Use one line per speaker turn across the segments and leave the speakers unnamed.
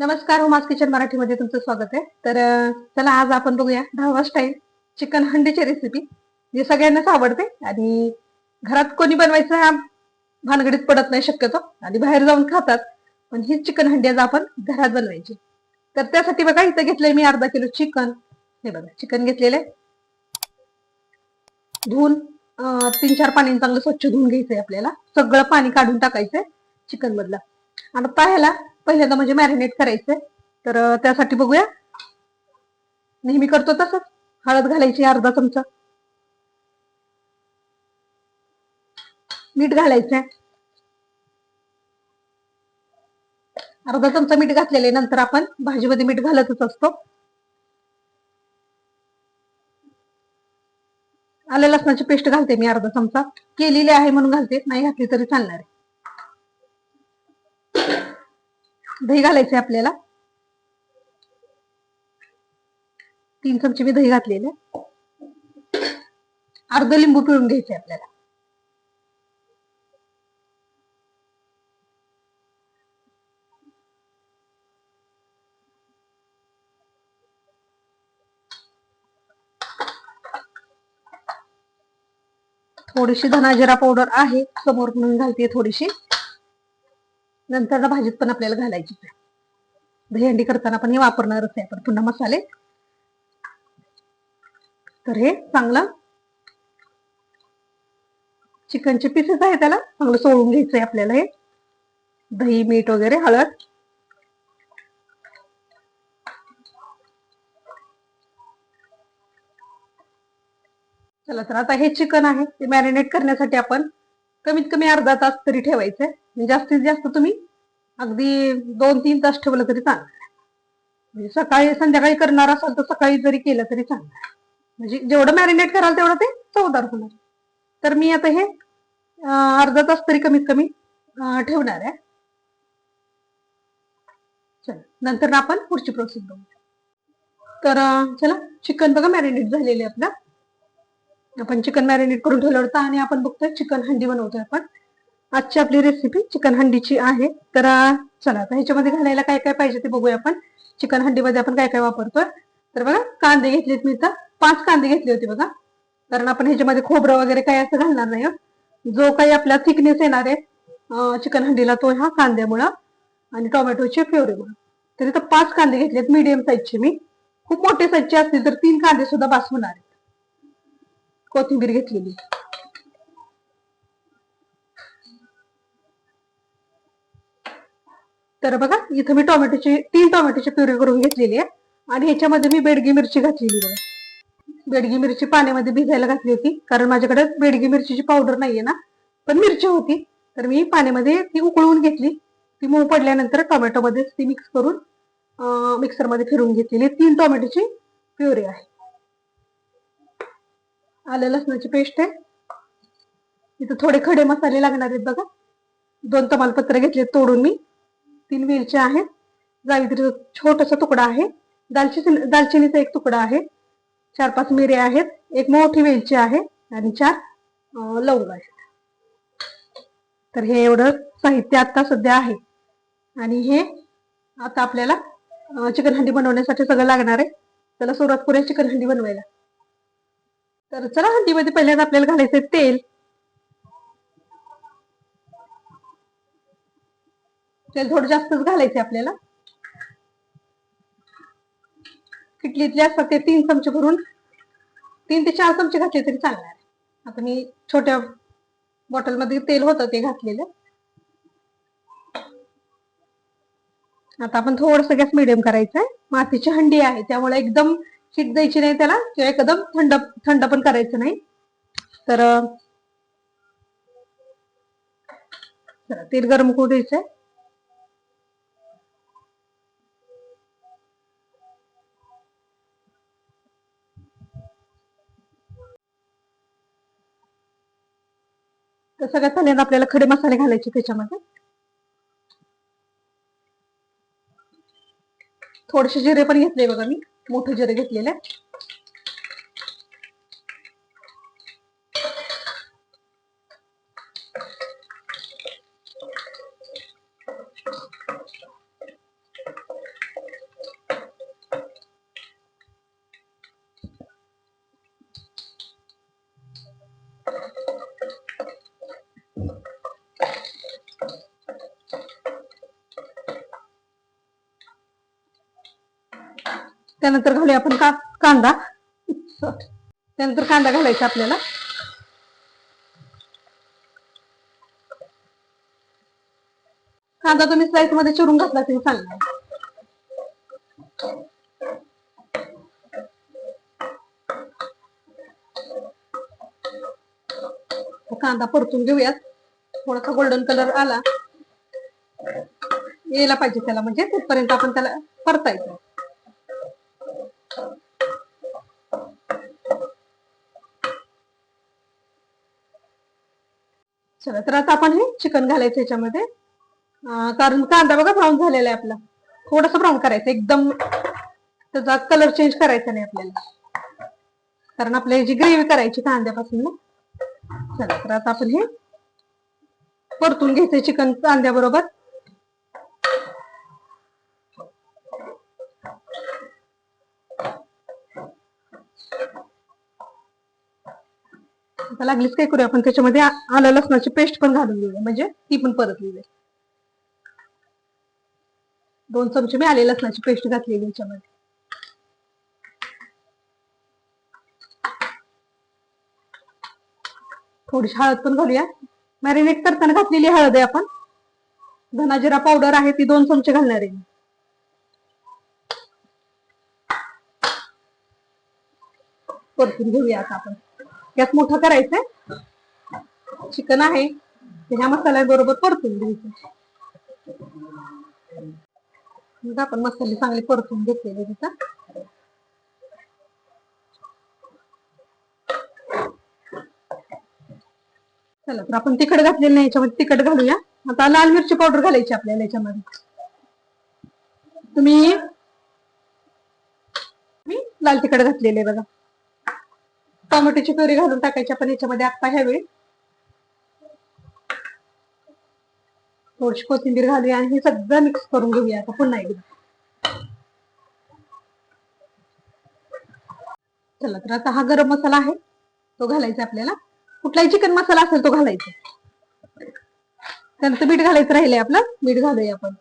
नमस्कार होमास किचन मराठीमध्ये तुमचं स्वागत आहे. तर चला आज आपण बघूया ढाबा स्टाईल चिकन हंडीची रेसिपी जी सगळ्यांनाच आवडते आणि घरात कोणी बनवायचं हा भानगडीत पडत नाही शक्यतो. आणि बाहेर जाऊन खातात. पण ही चिकन हंडी आज आपण घरात बनवायची. तर त्यासाठी बघा इथं घेतलंय मी अर्धा किलो चिकन. हे बघा चिकन घेतलेले धुवून तीन चार पाणी चांगलं स्वच्छ धुवून घ्यायचंय आपल्याला. सगळं पाणी काढून टाकायचंय चिकन मधलं आणि आता पाहायला पहिल्यांदा म्हणजे मॅरिनेट करायचंय. तर त्यासाठी बघूया. नेहमी करतो तसंच. हळद घालायची अर्धा चमचा. मीठ घालायचंय. अर्धा चमचा मीठ घातलेले नंतर आपण भाजीमध्ये मीठ घालतच असतो. आलं लसणाची पेस्ट घालते मी अर्धा चमचा. केलेली आहे म्हणून घालते नाही घातली तरी चालणार आहे. दही घालायचे आपल्याला. तीन चमचे मी दही घातलेले अर्ध लिंबू पिळून घ्यायचे आपल्याला. थोडीशी धनाजिरा पावडर आहे. समोर म्हणून घालते थोडीशी. नंतर भाजीत पण आपल्याला घालायची दहीहंडी करताना पण हे वापरणारच आहे. आपण पुन्हा मसाले. तर हे चांगलं. चिकनचे पीसेस आहे त्याला. चांगलं सोडून घ्यायचंय आपल्याला हे. दही मीठ वगैरे हळद. चला तर आता हे चिकन आहे. ते मॅरिनेट करण्यासाठी आपण कमीत कमी अर्धा तास तरी ठेवायचंय. म्हणजे जास्तीत जास्त तुम्ही अगदी दोन तीन तास ठेवलं तरी चांगलं म्हणजे सकाळी संध्याकाळी करणार असाल तर सकाळी जरी केलं तरी चांगलं म्हणजे जेवढं मॅरिनेट कराल तेवढं ते चवदार होणार. तर मी आता हे अर्धा तास तरी कमीत कमी ठेवणार आहे. चला नंतर आपण पुढची प्रोसेस बघू तर चला चिकन बघा मॅरिनेट झालेले आपलं. आपण चिकन मॅरिनेट करून ठेवलं होतं आणि आपण बघतोय चिकन हंडी बनवतोय आपण. आजची आपली रेसिपी चिकन हंडीची आहे. तर चला आता ह्याच्यामध्ये घालायला काय काय पाहिजे ते बघूया आपण. चिकन हंडीमध्ये आपण काय काय वापरतोय. तर बघा कांदे घेतलेत मी तर पाच कांदे घेतले होते बघा. कारण आपण ह्याच्यामध्ये खोबरं वगैरे काही असं घालणार नाही जो काही आपला थिकनेस येणार आहे चिकन हंडीला तो ह्या कांद्यामुळं आणि टोमॅटोचे फ्लेवरेमुळं. तर इथं पाच कांदे घेतलेत मीडियम साईजचे मी. खूप मोठे साईजचे असतील तर तीन कांदे सुद्धा बास होणार कोथिंबीर घेतलेली. तर बघा इथं मी टोमॅटोची तीन टोमॅटोची प्युरी करून घेतलेली आहे. आणि ह्याच्यामध्ये मी बेडगी मिरची घातलेली बघा. बेडगी मिरची पाण्यामध्ये भिजायला घातली होती. कारण माझ्याकडे बेडगी मिरचीची पावडर नाहीये ना. पण मिरची होती. तर मी पाण्यामध्ये ती उकळून घेतली. ती मऊ पडल्यानंतर टोमॅटोमध्ये ती मिक्स करून मिक्सरमध्ये घेतलेली तीन टोमॅटोची प्युरी आहे. आलं लसणाची पेस्ट आहे. इथं थोडे खडे मसाले लागणार आहेत बघा. दोन तमालपत्र घेतले तोडून मी. तीन वेलच्या आहेत. जावित्रीचा छोटासा तुकडा आहे. दालचिनी दालचिनीचा एक तुकडा आहे. चार पाच मिरे आहेत. एक मोठी वेलची आहे आणि चार लवंग आहेत. तर हे एवढं साहित्य आता सध्या आहे. आणि हे आता आपल्याला चिकन हंडी बनवण्यासाठी सगळं लागणार आहे. चला सुरुवात करूया चिकन हंडी बनवायला. तर चला हंडीमध्ये पहिल्यांदा आपल्याला घालायचंय तेल. तेल थोडं जास्तच घालायचे आपल्याला. किटलीतले असतात ते तीन चमचे भरून तीन ते चार चमचे घातले तरी चालणार. आता मी छोट्या बॉटलमध्ये तेल होतं ते घातलेलं. आता आपण थोडस गॅस मिडियम करायचंय. मातीची हंडी आहे त्यामुळे एकदम शीत द्यायची नाही त्याला. किंवा एकदम थंड थंड पण करायचं नाही. तर तेल गरम करू द्यायचंय तर सगळ्यात पहिल्यांदा आपल्याला खडे मसाले घालायचे त्याच्यामध्ये. थोडेसे जिरे पण घेतले बघा मी. मोठे घेतलेलं आहे त्यानंतर घालूया आपण का कांदा. त्यानंतर कांदा घालायचा आपल्याला. कांदा तुम्ही स्लाइसमध्ये चिरून घातला तरी चालणार कांदा परतून घेऊयात. थोडासा गोल्डन कलर आला. यायला पाहिजे त्याला म्हणजे तिथपर्यंत आपण त्याला परतायचं. चला तर आता आपण हे चिकन घालायचं याच्यामध्ये. कारण कांदा बघा ब्राऊन झालेला आहे आपला. थोडासा ब्राऊन करायचा एकदम त्याचा कलर चेंज करायचा नाही आपल्याला. कारण आपल्याला जी ग्रेव्ही करायची कांद्यापासून ना. चला तर आता आपण हे परतून घ्यायचं चिकन कांद्याबरोबर. आता लागलीच काय करूया आपण? त्याच्यामध्ये आलं लसणाची पेस्ट पण घालून घेऊया. म्हणजे ती पण परत जाईल दोन चमचे मी आले लसणाची पेस्ट घातलेली याच्यामध्ये. थोडीशी हळद पण घालूया. मॅरिनेट करताना घातलेली हळद आहे आपण. धनाजिरा पावडर आहे ती दोन चमचे घालणार आहे परतून घेऊया आता आपण. गॅस मोठं करायचंय. चिकन आहे. ते ह्या मसाल्याबरोबर परतून घ्यायचं. मग आपण मसाले चांगले परतून घेतलेले तिथं. चला तर आपण तिखट घातलेलं नाही याच्यामध्ये तिखट घालूया. आता लाल मिरची पावडर घालायची आपल्याला याच्यामध्ये. तुम्ही मी लाल तिखट घातलेले बघा. टोमॅटोची प्युरी घालून टाकायची आपण याच्यामध्ये आत्ता ह्यावेळी. थोडीशी कोथिंबीर घालूया आणि हे सगळं मिक्स करून घेऊया आता पुन्हा एकदा. चला तर आता हा गरम मसाला आहे तो घालायचा आपल्याला. कुठलाही चिकन मसाला असेल तो घालायचा. त्यानंतर मीठ घालायचं राहिलंय आपलं मीठ घालूया आपण.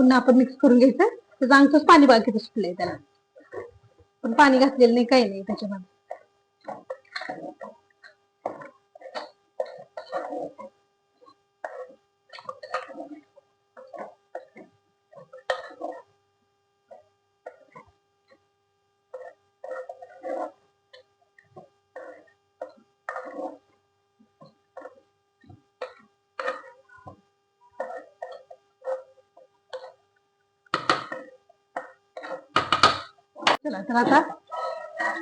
पुन्हा आपण मिक्स करून घ्यायचं. त्याचं अंगच पाणी बाकीचं सुटलंय त्याला. पण पाणी घातलेलं नाही काही नाही त्याच्यामध्ये. चला तर आता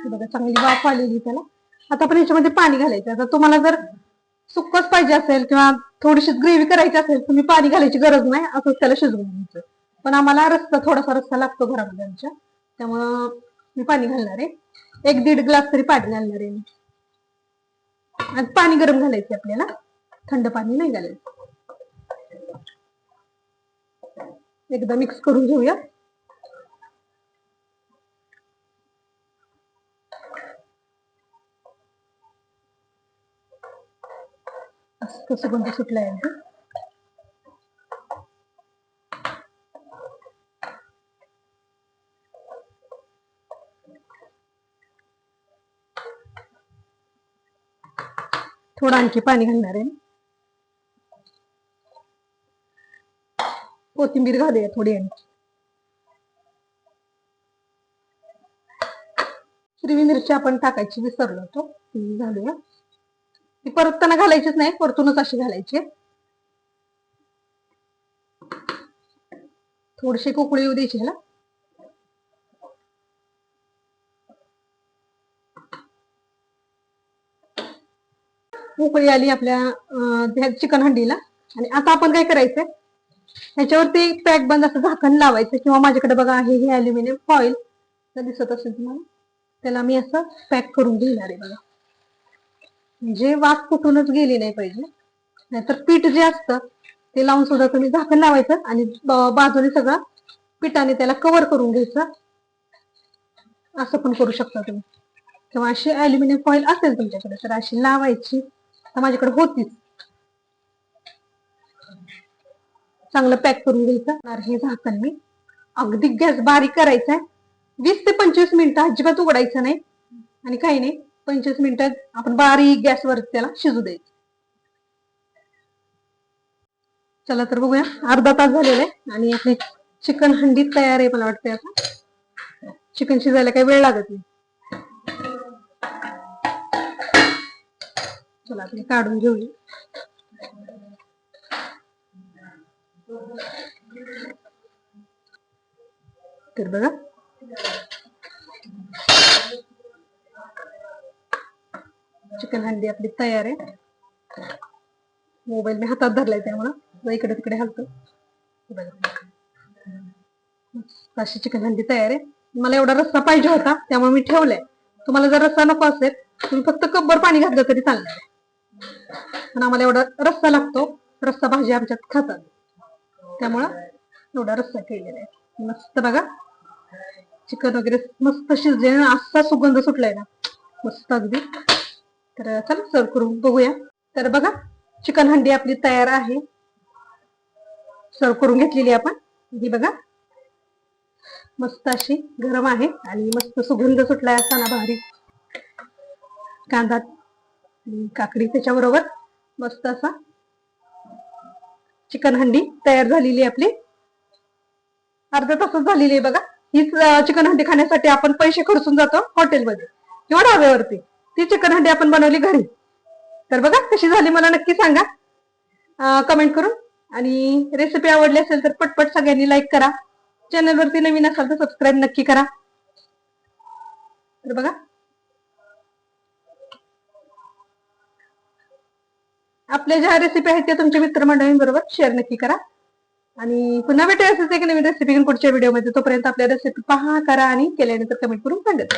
बघा चांगली वाफ आलेली त्याला. आता आपण याच्यामध्ये पाणी घालायचं. आता तुम्हाला जर सुक्कच पाहिजे असेल किंवा थोडीशी ग्रेव्ही करायची असेल तुम्ही पाणी घालायची गरज नाही. असंच त्याला शिजवून घ्यायचं. पण आम्हाला रस्ता थोडासा रस्ता लागतो घरामध्ये आमच्या. त्यामुळं मी पाणी घालणार आहे. एक दीड ग्लास तरी पाणी घालणार आहे मी. आणि पाणी गरम घालायचं आपल्याला. थंड पाणी नाही घालायचं. एकदा मिक्स करून घेऊया. असं सुगंध सुटलाय आहे थोडं आणखी पाणी घालणार आहे. कोथिंबीर घालूया थोडी आणखी. हिरवी मिरची आपण टाकायची विसरलो होतो. ती घालूया. ती परतताना घालायचीच नाही परतूनच अशी घालायची. थोडीशी कुकळी येऊ द्यायची ह्याला. उकळी आली आपल्या चिकन हंडीला. आणि आता आपण काय करायचंय? ह्याच्यावरती पॅक बंद असं झाकण लावायचं किंवा माझ्याकडे बघा आहे हे अल्युमिनियम फॉईल दिसत असेल तुम्हाला त्याला मी असं पॅक करून घेणार आहे बघा. म्हणजे वाफ कुठूनच गेली नाही पाहिजे. नाहीतर पीठ जे असतं ते लावून सुद्धा तुम्ही झाकण लावायचं आणि बाजूने सगळं पिठाने त्याला कव्हर करून घ्यायचं. असं पण करू शकता तुम्ही. किंवा अशी अॅल्युमिनियम फॉईल असेल तुमच्याकडे तर अशी लावायची. तर माझ्याकडे होतीच. चांगलं पॅक करून घ्यायचं. हे झाकण मी अगदी गॅस बारीक करायचा आहे वीस ते पंचवीस मिनिटं अजिबात उघडायचं नाही. आणि काही नाही. पंचवीस मिनिटात आपण बारीक गॅसवर त्याला शिजू द्यायचं. चला तर बघूया. अर्धा तास झालेला आहे आणि आपली चिकन हंडी तयार आहे मला वाटते आता. चिकन शिजायला काही वेळ लागत नाही. चला आपली काढून घेऊया. तर बघा. चिकन हंडी आपली तयार आहे. मोबाईल मी हातात धरलाय त्यामुळं. इकडे तिकडे हलतो. अशी चिकन हंडी तयार आहे. मला एवढा रस्सा पाहिजे होता त्यामुळे मी ठेवलाय. तुम्हाला जर रस्सा नको असेल तुम्ही फक्त कब्बर पाणी घातलं तरी चालणार पण आम्हाला एवढा रस्सा लागतो. रस्सा भाजी आमच्यात खातात. त्यामुळं एवढा रस्सा केलेला आहे. मस्त बघा. चिकन वगैरे मस्त शिजले ना असा सुगंध सुटलाय ना. मस्त अगदी. तर चला सर्व करून बघूया. तर बघा चिकन हंडी आपली तयार आहे. सर्व करून घेतलेली आपण. ही बघा. मस्त अशी गरम आहे आणि मस्त सुगंध सुटलाय असताना भारी. कांदा काकडी त्याच्याबरोबर मस्त असा चिकन हंडी तयार झालेली आहे आपली. अर्धा तासच झालेली आहे बघा. हीच चिकन हंडी खाण्यासाठी आपण पैसे खर्चून जातो हॉटेलमध्ये किंवा ढाब्यावरती. ती चिकन हंडी आपण बनवली घरी. तर बघा कशी झाली मला नक्की सांगा. कमेंट करून. आणि रेसिपी आवडली असेल तर पटपट सगळ्यांनी लाईक करा. चॅनलवरती नवीन असाल तर सबस्क्राईब नक्की करा. तर बघा. आपल्या ज्या रेसिपी आहेत त्या तुमच्या मित्रमंडळींबरोबर शेअर नक्की करा. आणि पुन्हा भेटूया असंच एक नवीन रेसिपी घेऊन पुढच्या व्हिडिओमध्ये तोपर्यंत आपल्या रेसिपी पहा करा आणि केल्यानंतर कमेंट करून सांगत